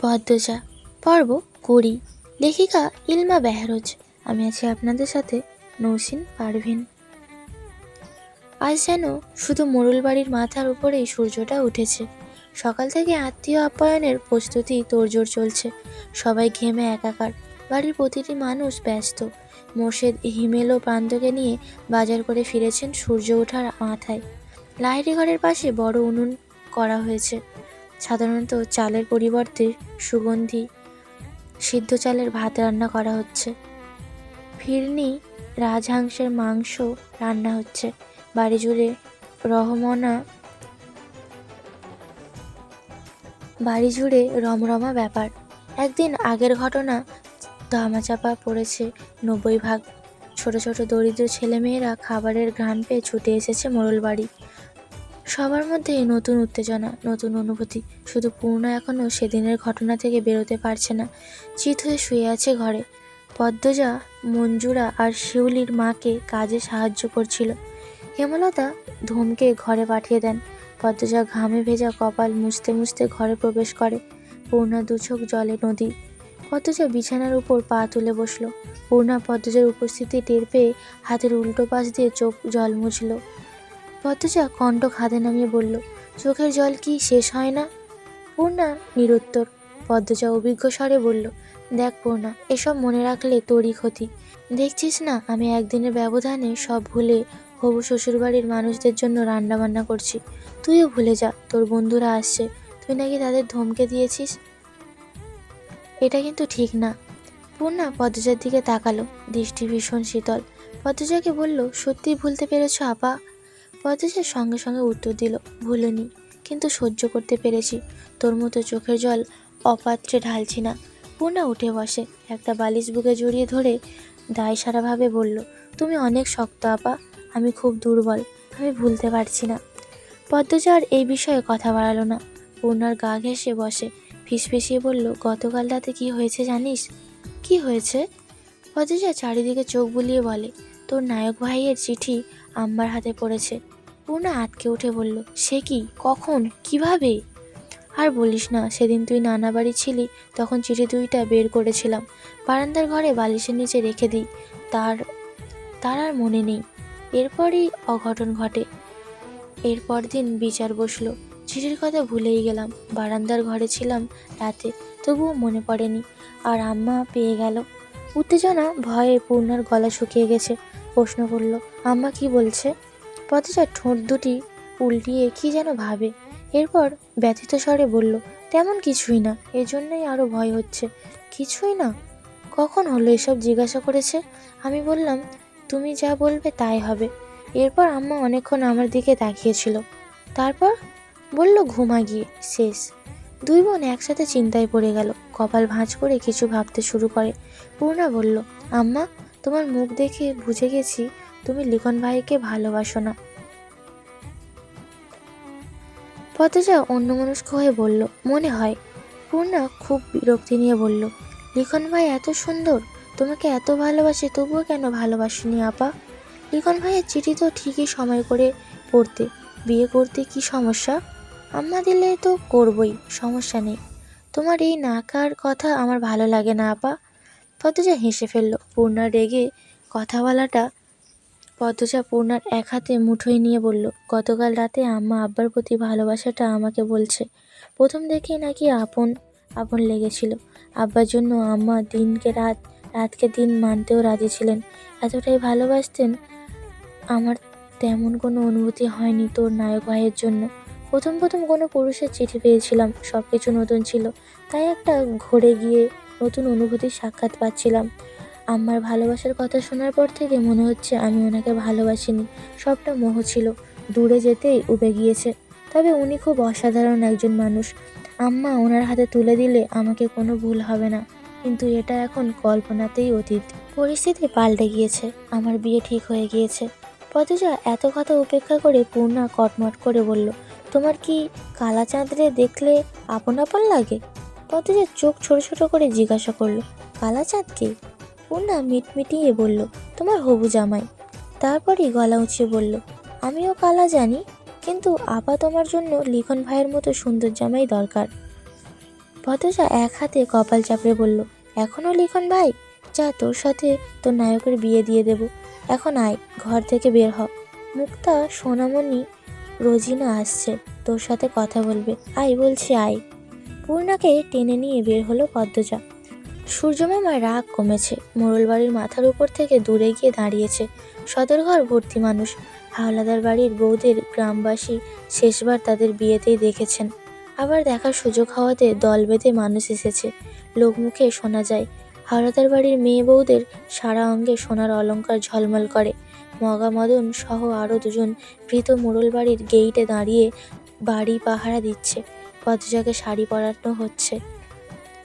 পদ্মজা পর্ব, কুড়ি, লেখিকা ইলমা বেহরোজ। আমি আছি আপনাদের সাথে, নৌসিন পারভিন। আজ যেন শুধু মোড়ল বাড়ির মাথার উপরেই সূর্যটা উঠেছে। সকাল থেকে আত্মীয় আপ্যায়নের প্রস্তুতি তোড়জোড় চলছে। সবাই ঘেমে একাকার। বাড়ির প্রতিটি মানুষ ব্যস্ত। মোর্শেদ হিমেল ও প্রান্তকে নিয়ে বাজার করে ফিরেছেন সূর্য ওঠার মাথায় লাহিড়ি ঘরের পাশে বড় উনুন করা হয়েছে। সাধারণত চালের পরিবর্তে সুগন্ধি, সিদ্ধ চালের ভাত রান্না করা হচ্ছে। ফিরনি রাজহাংসের মাংস রান্না হচ্ছে। বাড়ি জুড়ে রহমনা, বাড়ি জুড়ে রমরমা ব্যাপার। একদিন আগের ঘটনা ধামাচাপা পড়েছে নব্বই ভাগ। ছোট ছোট দরিদ্র ছেলেমেয়েরা খাবারের ঘ্রাণ পেয়ে ছুটে এসেছে মোড়ল বাড়ি সবার মধ্যে নতুন উত্তেজনা, নতুন অনুভূতি, শুধু পূর্ণ এখনও সেদিনের ঘটনা থেকে বেরোতে পারছে না। চিত হয়ে শুয়ে আছে ঘরে। পদ্মজা, মঞ্জুরা আর শিউলির মাকে কাজে সাহায্য করছিল। হেমলতা ধুমকে ঘরে পাঠিয়ে দেন। পদ্মজা ঘামে ভেজা কপাল মুছতে মুছতে ঘরে প্রবেশ করে। পূর্ণা দুচোখ জলে নদী। পদ্মজা বিছানার উপর পা তুলে বসল। পূর্ণা পদ্মজার উপস্থিতি টের পেয়ে হাতের উল্টো পাশ দিয়ে চোখ জল মুছল। পদ্মজা কণ্ঠ খাদে নামিয়ে বলল, চোখের জল কি শেষ হয় না? পূর্ণা, নিরুত্তর। পদ্মজা অভিজ্ঞ স্বরে বলল, দেখ পূর্ণা, এসব মনে রাখলে তোরই ক্ষতি। দেখছিস না, আমি একদিনের ব্যবধানে সব ভুলে হবু শ্বশুরবাড়ির মানুষদের জন্য রান্না বান্না করছি। তুইও ভুলে যা, তোর বন্ধুরা আসছে। তুই নাকি তাদের ধমকে দিয়েছিস? এটা কিন্তু ঠিক না। পূর্ণা পদ্মজার দিকে তাকালো, দৃষ্টি ভীষণ শীতল। পদ্মজাকে বলল সত্যি ভুলতে পেরেছ, আপা? পদ্মজা সঙ্গে সঙ্গে উত্তর দিল, ভুলিনি, কিন্তু সহ্য করতে পেরেছি। তোর মতো চোখের জল অপাত্রে ঢালছি না। পূর্ণা উঠে বসে, একটা বালিশ বুকে জড়িয়ে ধরে দায় সারাভাবে বলল, তুমি অনেক শক্ত, আপা। আমি খুব দুর্বল, আমি ভুলতে পারছি না। পদ্মজার এই বিষয়ে কথা বাড়ালো না। পূর্ণার গা ঘেঁষে বসে, ফিসফিসিয়ে বলল, গতকাল রাতে কি হয়েছে জানিস? কি হয়েছে? পদ্মজা চারিদিকে চোখ বুলিয়ে বলে, তোর নায়ক ভাইয়ের চিঠি আম্মার হাতে পড়েছে। পূর্ণা আটকে উঠে বলল, সে কি? কখন? কীভাবে? আর বলিস না, সেদিন তুই নানা বাড়ি ছিলি, তখন চিঠি দুইটা বের করেছিলাম। বারান্দার ঘরে বালিশের নিচে রেখে দিই। তার তার আর মনে নেই। এরপরই অঘটন ঘটে। এরপর দিন বিচার বসল। চিঠির কথা ভুলেই গেলাম। বারান্দার ঘরে ছিলাম রাতে, তবুও মনে পড়েনি। আর আম্মা পেয়ে গেল। উত্তেজনা ভয়ে পূর্ণার গলা শুকিয়ে গেছে। প্রশ্ন করল, আম্মা কি বলছে? পথচার ঠোঁট দুটি উল্টিয়ে কি যেন ভাবে। এরপর ব্যথিত স্বরে বলল, তেমন কিছুই না, এজন্যই আরও ভয় হচ্ছে। কিছুই না? কখন হলো এসব জিজ্ঞাসা করেছে? আমি বললাম, তুমি যা বলবে তাই হবে। এরপর আম্মা অনেকক্ষণ আমার দিকে তাকিয়েছিল। তারপর বলল, ঘুমা গিয়ে, শেষ। দুই বোন একসাথে চিন্তায় পড়ে গেল। কপাল ভাঁজ করে কিছু ভাবতে শুরু করে। পূর্ণা বলল, আম্মা, তোমার মুখ দেখে বুঝে গেছি তুমি লিখন ভাইকে ভালোবাসো না। পথজা অন্যমনস্ক হয়ে বলল, মনে হয়? পূর্ণা খুব বিরক্তি নিয়ে বলল, লিখন ভাই এত সুন্দর, তোমাকে এত ভালোবাসে, তবুও কেন ভালোবাসিনি আপা? লিখন ভাইয়ের চিঠি তো ঠিকই সময় করে পড়তে। বিয়ে করতে কি সমস্যা? আম্মা দিলে তো করবই, সমস্যা নেই। তোমার এই নাকার কথা আমার ভালো লাগে না আপা। পদ্মজা হেসে ফেলল, পূর্ণা রেগে কথা বলাটা পদ্মজা পূর্ণার এক হাতে মুঠোয় নিয়ে বলল, গতকাল রাতে আম্মা আব্বার প্রতি ভালোবাসাটা আমাকে বলছে। প্রথম দেখেই নাকি আপন আপন লেগেছিল। আব্বার জন্য আম্মা দিনকে রাত, রাতকে দিন মানতেও রাজি ছিলেন। এতটাই ভালোবাসতেন, আমার তেমন কোনো অনুভূতি হয়নি তোর নায়ক ভাইয়ের জন্য। প্রথম প্রথম কোনো পুরুষের চিঠি পেয়েছিলাম সব কিছু নতুন ছিল। তাই একটা ঘুরে গিয়ে নতুন অনুভূতির সাক্ষাৎ পাচ্ছিলাম। আমার ভালোবাসার কথা শোনার পর থেকে মনে হচ্ছে আমি ওনাকে ভালোবাসিনি। সবটা মোহ ছিল। দূরে যেতেই উবে গিয়েছে। তবে উনি খুব অসাধারণ একজন মানুষ। আম্মা ওনার হাতে তুলে দিলে আমাকে কোনো ভুল হবে না। কিন্তু এটা এখন কল্পনাতেই অতীত। পরিস্থিতি পাল্টে গিয়েছে। আমার বিয়ে ঠিক হয়ে গিয়েছে। পথজা এত কথা উপেক্ষা করে পূর্ণা কটমট করে বলল, তোমার কি কালা চাঁদরে দেখলে আপন আপন লাগে? পথজা চোখ ছোট ছোট করে জিজ্ঞাসা করল, কালা চাঁদ কে? পূর্ণা মিটমিটিয়ে বলল, তোমার হবু জামাই। তারপরই গলা উঁচিয়ে বলল, আমিও কালা জানি, কিন্তু আপা তোমার জন্য লিখন ভাইয়ের মতো সুন্দর জামাই দরকার। পদ্মজা এক হাতে কপাল চাপড়ে বলল এখনও লিখন ভাই? যা তোর সাথে তোর নায়কের বিয়ে দিয়ে দেব। এখন আয়, ঘর থেকে বের হ। মুক্তা, সোনামণি, রোজিনা আসছে, তোর সাথে কথা বলবে। আয়, বলছি আয়। পূর্ণাকে টেনে নিয়ে বের হলো পদ্মজা সূর্যমামার রাগ কমেছে। মোড়ল বাড়ির মাথার উপর থেকে দূরে গিয়ে দাঁড়িয়েছে সদরঘর ভর্তি মানুষ। হাওলাদার বাড়ির বৌদের গ্রামবাসী শেষবার তাদের বিয়েতেই দেখেছেন। আবার দেখার সুযোগ হওয়াতে দল বেঁধে মানুষ এসেছে। লোকমুখে শোনা যায়, হাওলাদার বাড়ির মেয়ে বউদের সারা অঙ্গে সোনার অলংকার ঝলমল করে। মগা মদন সহ আরও দুজন প্রীত মোড়ল বাড়ির গেইটে দাঁড়িয়ে বাড়ি পাহারা দিচ্ছে। পদ্মজাকে শাড়ি পরানো হচ্ছে।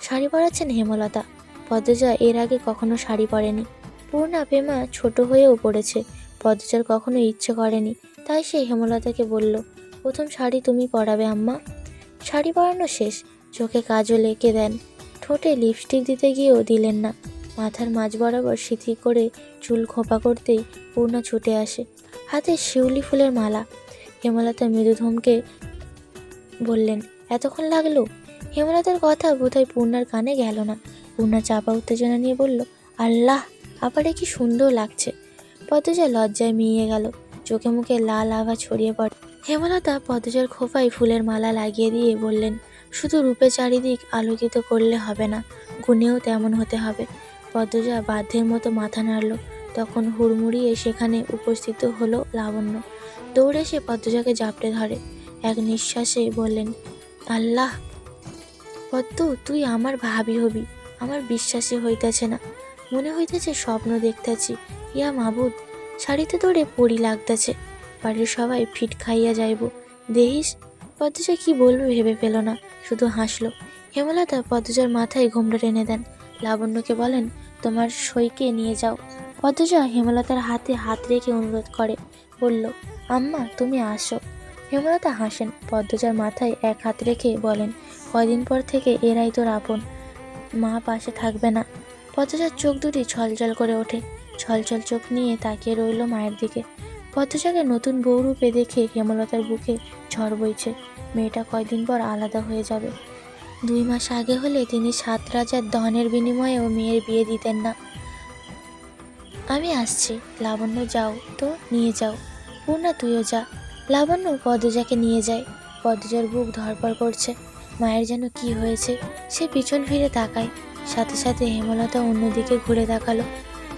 শাড়ি পরাচ্ছেন হেমলতা। পদ্মজা এর আগে কখনো শাড়ি পরেনি। পূর্ণা পেমা ছোট হয়েও পড়েছে। পদ্মজার কখনো ইচ্ছে করেনি। তাই সে হেমলতাকে বলল, প্রথম শাড়ি তুমি পরাবে আম্মা। শাড়ি পরানো শেষ। চোখে কাজল এঁকে দেন। ঠোঁটে লিপস্টিক দিতে গিয়েও দিলেন না। মাথার মাঝ বরাবর সিথি করে চুল খোপা করতেই পূর্ণা ছুটে আসে। হাতে শিউলি ফুলের মালা। হেমলতা মৃদু ধমকে বললেন, এতক্ষণ লাগল? হেমলতার কথা বোধহয় পূর্ণার কানে গেল না। পূর্ণা চাপা উত্তেজনা নিয়ে বলল, আল্লাহ, আপারে কি সুন্দর লাগছে। পদ্মজা লজ্জায় মিইয়ে গেল, চোখে মুখে লাল আভা ছড়িয়ে পড়ে। হেমলতা পদ্মজার খোপায় ফুলের মালা লাগিয়ে দিয়ে বললেন, শুধু রূপে চারিদিক আলোকিত করলে হবে না, গুণেও তেমন হতে হবে। পদ্মজা বাধ্যের মতো মাথা নাড়ল, তখন হুড়মুড়িয়ে সেখানে উপস্থিত হলো লাবণ্য। দৌড়ে সে পদ্মজাকে জাপটে ধরে। এক নিঃশ্বাসে বললেন, আল্লাহ পদ্ম তুই আমার ভাবি হবি। আমার বিশ্বাসই হইতেছে না। মনে হইতেছে স্বপ্ন দেখতেছি। ইয়া মাবুদ, শাড়িতে তোরে পড়ি লাগতেছে। বাড়ির সবাই ফিট খাইয়া যাইব। দেহিস পদ্মজা কি বলবে ভেবে পেল না। শুধু হাসলো। হেমলতা পদ্মজার মাথায় ঘোমটা টেনে দেন। লাবণ্যকে বলেন, তোমার সইকে নিয়ে যাও। পদ্মজা হেমলতার হাতে হাত রেখে অনুরোধ করে। বলল, আম্মা, তুমি আসো। হেমলতা হাসেন। পদ্মজার মাথায় এক হাত রেখে বলেন কয়দিন পর থেকে এরাই তোর আপন। মা পাশে থাকবে না। পদ্মজার চোখ দুটি ছলছল করে ওঠে। ছলছল চোখ নিয়ে তাকিয়ে রইল মায়ের দিকে। পদ্মজাকে নতুন বউরূপে দেখে হেমলতার বুকে ঝড় বইছে। মেয়েটা কয়দিন পর আলাদা হয়ে যাবে। দুই মাস আগে হলে তিনি সাত রাজার ধনের বিনিময়েও মেয়ের বিয়ে দিতেন না। আমি আসছি, লাবণ্য যাও তো, নিয়ে যাও। পূর্ণা তুইও যা। লাবণ্য পদ্মজাকে নিয়ে যায়। পদ্মজার বুক ধরপড় করছে। মায়ের যেন কি হয়েছে, সে পিছন ফিরে তাকায়। সাথে সাথে হেমলতা অন্যদিকে ঘুরে তাকালো।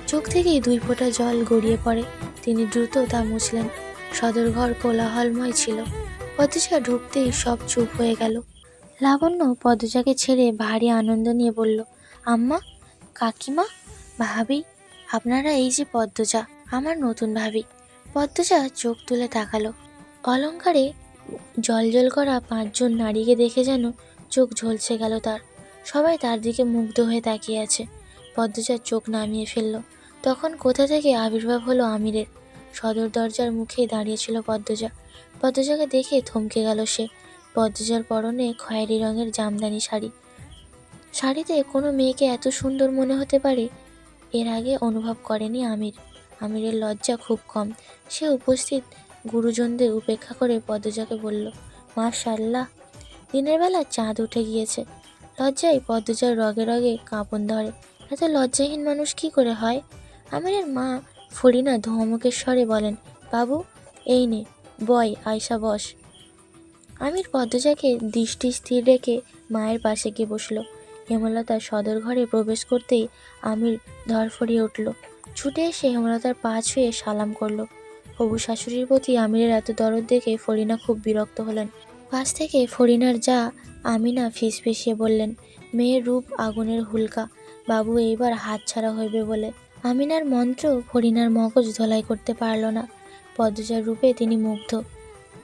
চোখ থেকেই দুই ফোঁটা জল গড়িয়ে পড়ে। তিনি দ্রুত তা মুছলেন। সদর ঘর কোলাহলময় ছিল। পদ্মজা ঢুকতেই সব চুপ হয়ে গেল। লাবণ্য পদ্মজাকে ছেড়ে ভারী আনন্দ নিয়ে বলল, আম্মা, কাকিমা, ভাবি, আপনারা এই যে পদ্মজা, আমার নতুন ভাবি। পদ্মজা চোখ তুলে তাকালো। অলঙ্কারে জলজল করা পাঁচজন নারীকে দেখে যেন চোখ ঝলসে গেল তার। সবাই তার দিকে মুগ্ধ হয়ে তাকিয়ে আছে। পদ্মজার চোখ নামিয়ে ফেলল। তখন কোথা থেকে আবির্ভাব হলো আমিরের? সদর দরজার মুখেই দাঁড়িয়েছিল পদ্মজা। পদ্মজাকে দেখে থমকে গেল সে। পদ্মজার পরনে খয়েরি রঙের জামদানি শাড়ি। শাড়িতে কোনো মেয়েকে এত সুন্দর মনে হতে পারে? এর আগে অনুভব করেনি আমির। আমিরের লজ্জা খুব কম। সে উপস্থিত গুরুজনদের উপেক্ষা করে পদ্মজাকে বলল মা মাশাল্লাহ, দিনের বেলা চাঁদ উঠে গিয়েছে। লজ্জায় পদ্মজার রগে রগে কাঁপন ধরে। এত লজ্জাহীন মানুষ কি করে হয়? আমিরের মা ফরিনা ধমকের স্বরে বলেন, বাবু, এই নে, বয় আয়সা বস। আমির পদ্মজাকে দৃষ্টি স্থির রেখে মায়ের পাশে গিয়ে বসল। হেমলতা সদর ঘরে প্রবেশ করতেই আমির ধরফড়িয়ে উঠল। ছুটে এসে হেমলতার পা ছুঁয়ে সালাম করল। হবু শাশুড়ির প্রতি আমিরের এত দরদ দেখে ফরিনা খুব বিরক্ত হলেন। পাশ থেকে ফরিনার যা আমিনা ফিস ফিসিয়ে বললেন, মেয়ের রূপ আগুনের হুলকা, বাবু এইবার হাত ছাড়া হইবে বলে। আমিনার মন্ত্র ফরিনার মগজ ধলাই করতে পারল না। পদ্মজার রূপে তিনি মুগ্ধ।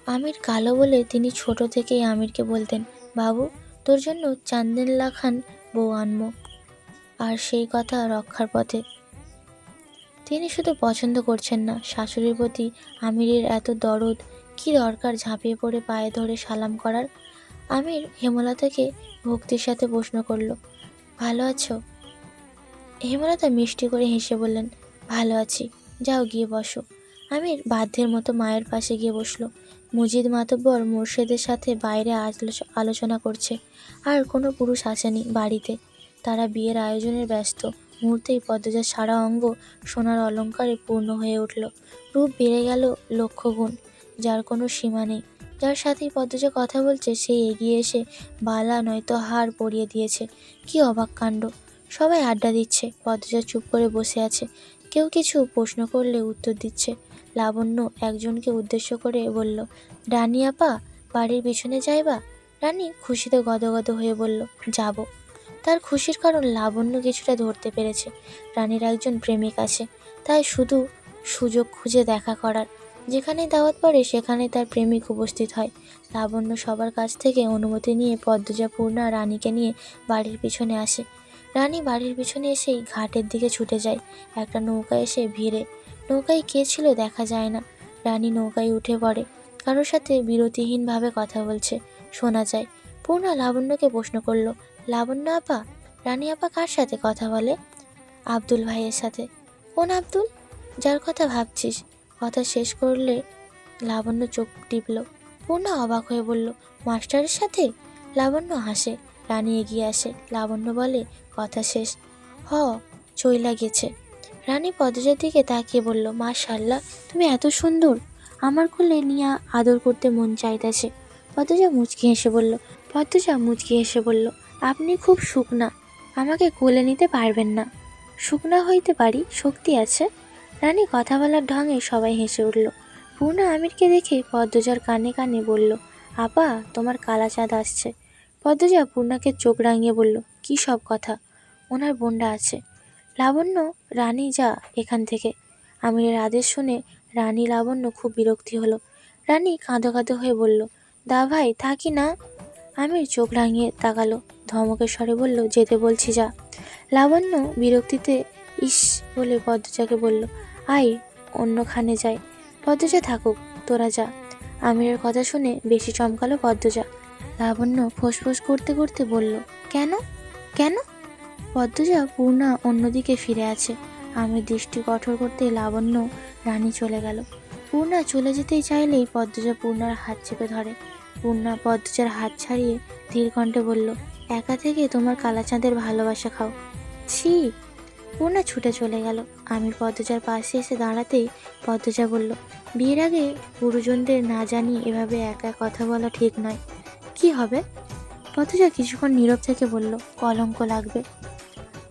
আমির কালো বলে তিনি ছোট থেকেই আমিরকে বলতেন, বাবু, তোর জন্য চান্দেন লাখান বউ আনব আর সেই কথা রক্ষার পথে তিনি শুধু পছন্দ করছেন না, শাশুড়ির প্রতি আমিরের এত দরদ কি দরকার ঝাঁপিয়ে পড়ে পায়ে ধরে সালাম করার? আমির হেমলতাকে ভক্তির সাথে প্রশ্ন করল, ভালো আছো? হেমলতা মিষ্টি করে হেসে বললেন, ভালো আছি, যাও গিয়ে বসো। আমির বাধ্যের মতো মায়ের পাশে গিয়ে বসল, মুজিদ মাতব্বর মোর্শেদের সাথে বাইরে আলোচ- আলোচনা করছে, আর কোনো পুরুষ আসেনি বাড়িতে। তারা বিয়ের আয়োজনের ব্যস্ত মুহূর্তেই পদ্মজার সারা অঙ্গ সোনার অলংকারে পূর্ণ হয়ে উঠল। রূপ বেড়ে গেল লক্ষ গুণ যার কোনো সীমা নেই। যার সাথেই পদ্মজা কথা বলছে, সে এগিয়ে এসে বালা নয়তো হার পরিয়ে দিয়েছে। কি অবাক কাণ্ড। সবাই আড্ডা দিচ্ছে। পদ্মজা চুপ করে বসে আছে। কেউ কিছু প্রশ্ন করলে উত্তর দিচ্ছে। লাবণ্য একজনকে উদ্দেশ্য করে বলল, রানী আপা, বাড়ির পিছনে যাইবা? রানী খুশিতে গদগদ হয়ে বলল, যাব। তার খুশির কারণ লাবণ্য কিছুটা ধরতে পেরেছে। রানীর একজন প্রেমিক আছে, তাই শুধু সুযোগ খুঁজে দেখা করার। যেখানে দাওয়াত পড়ে সেখানে তার প্রেমিক উপস্থিত হয়। লাবণ্য সবার কাছ থেকে অনুমতি নিয়ে পদ্মজা, পূর্ণা রানীকে নিয়ে বাড়ির পিছনে আসে। রানী বাড়ির পিছনে এসেই ঘাটের দিকে ছুটে যায়। একটা নৌকা এসে ভিড়ে। নৌকায় কে ছিল দেখা যায় না। রানী নৌকায় উঠে পড়ে। কারোর সাথে বিরতিহীনভাবে কথা বলছে। শোনা যায়। পূর্ণা লাবণ্যকে প্রশ্ন করল লাবণ্য আপা, রানী আপা কার সাথে কথা বলে? আব্দুল ভাইয়ের সাথে। কোন আব্দুল? যার কথা ভাবছিস। কথা শেষ করলে লাবণ্য চোখ টিপল। পূর্ণা অবাক হয়ে বলল, মাস্টারের সাথে? লাবণ্য হাসে। রানী এগিয়ে আসে। লাবণ্য বলে, কথা শেষ। হ, চইলা গেছে। রানী পদ্মজার দিকে তাকিয়ে বলল মা মাশাল্লাহ তুমি এত সুন্দর। আমার কোলে নিয়ে আদর করতে মন চাইতেছে। পদ্মজা মুচকি হেসে বলল, পদ্মজা মুচকি হেসে বলল আপনি খুব শুকনা। আমাকে কোলে নিতে পারবেন না। শুকনা হইতে পারি, শক্তি আছে। রানী কথা বলার ঢঙে সবাই হেসে উঠল। পূর্ণা আমিরকে দেখে পদ্মজার কানে কানে বলল, আপা, তোমার কালা চাঁদ আসছে। পদ্মজা পূর্ণাকে চোখ রাঙিয়ে বলল, কী সব কথা? ওনার বোনটা আছে। লাবণ্য, রানী, যা, এখান থেকে। আমিরের আদেশ শুনে রানী লাবণ্য খুব বিরক্তি হলো। রানী কাঁদো কাঁদো হয়ে বলল, দা ভাই, থাকি না? আমির চোখ রাঙিয়ে তাকালো। ধমকের স্বরে বলল, যেতে বলছি যা। লাবণ্য বিরক্তিতে, ইস, বলে পদ্মজাকে বলল, আয়, অন্যখানে যাই। পদ্মজা থাকুক, তোরা যা। আমিরের কথা শুনে বেশি চমকালো পদ্মজা লাবণ্য ফোঁসফোঁস করতে করতে বলল, কেন? কেন? পদ্মজা পূর্ণা অন্যদিকে ফিরে আছে। আমি দৃষ্টি কঠোর করতে লাবণ্য রানী চলে গেল। পূর্ণা চলে যেতেই চাইলেই পদ্মজা পূর্ণার হাত চেপে ধরে। পূর্ণা পদ্মজার হাত ছাড়িয়ে ধীর কণ্ঠে বলল, একা থেকে তোমার কালাচাঁদের ভালোবাসা খাও। ছি! পূর্ণা ছুটে চলে গেল। আমি পদ্মজার পাশে এসে দাঁড়াতেই পদ্মজা বলল, বিয়ের আগে গুরুজনদের না জানিয়ে এভাবে একা কথা বলা ঠিক নয়। কি হবে? পদ্মজা কিছুক্ষণ নীরব থেকে বলল, কলঙ্ক লাগবে।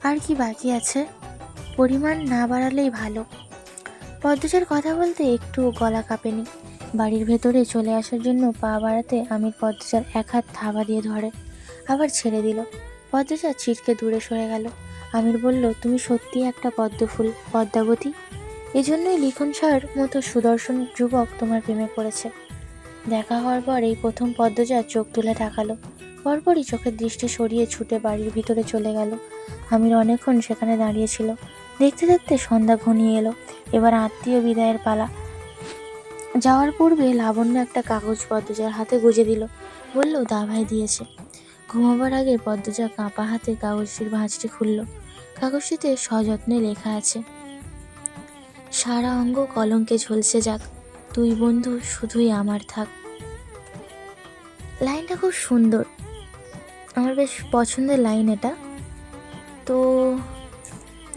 আর কি বাকি আছে? পরিমাণ না বাড়ালেই ভালো। পদ্মজার কথা বলতে একটু গলা কাঁপেনি। বাড়ির ভেতরে চলে আসার জন্য পা বাড়াতে আমির পদ্মজার এক হাত থাবা দিয়ে ধরে। আবার ছেড়ে দিল। পদ্মজা ছিটকে দূরে সরে গেল। আমির বলল, তুমি সত্যিই একটা পদ্ম ফুল পদ্মাবতী? এজন্যই লিখন সার মতো সুদর্শন যুবক তোমার প্রেমে পড়েছে দেখা হওয়ার পর এই প্রথম পদ্মজা চোখ তুলে তাকালো। পরপরই চোখের দৃষ্টি সরিয়ে ছুটে বাড়ির ভিতরে চলে গেল। আমির অনেকক্ষণ সেখানে দাঁড়িয়েছিল দেখতে দেখতে সন্ধ্যা ঘনিয়ে এলো। এবার আত্মীয় বিদায়ের পালা। যাওয়ার পূর্বে লাবণ্য একটা কাগজ পদ্মজার হাতে গুজে দিল। বলল দাভাই দিয়েছে। ঘুমাবার আগে পদ্মজা কাঁপা হাতে কাগজটির ভাঁজটি খুলল। কাগজটিতে সযত্নে লেখা আছে, সারা অঙ্গ কলঙ্কে ঝলসে যাক, তুই বন্ধু শুধুই আমার থাক। লাইনটা খুব সুন্দর। আমার বেশ পছন্দের লাইন এটা। তো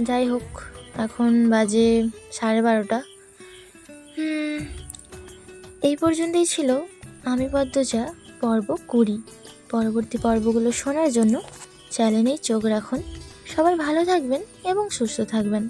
যাই হোক, এখন বাজে সাড়ে বারোটা। এই পর্যন্তই ছিল আমি পদ্মজা, পর্ব কুড়ি। পরবর্তী পর্বগুলো শোনার জন্য চ্যানেলেই চোখ রাখুন। সবাই ভালো থাকবেন এবং সুস্থ থাকবেন।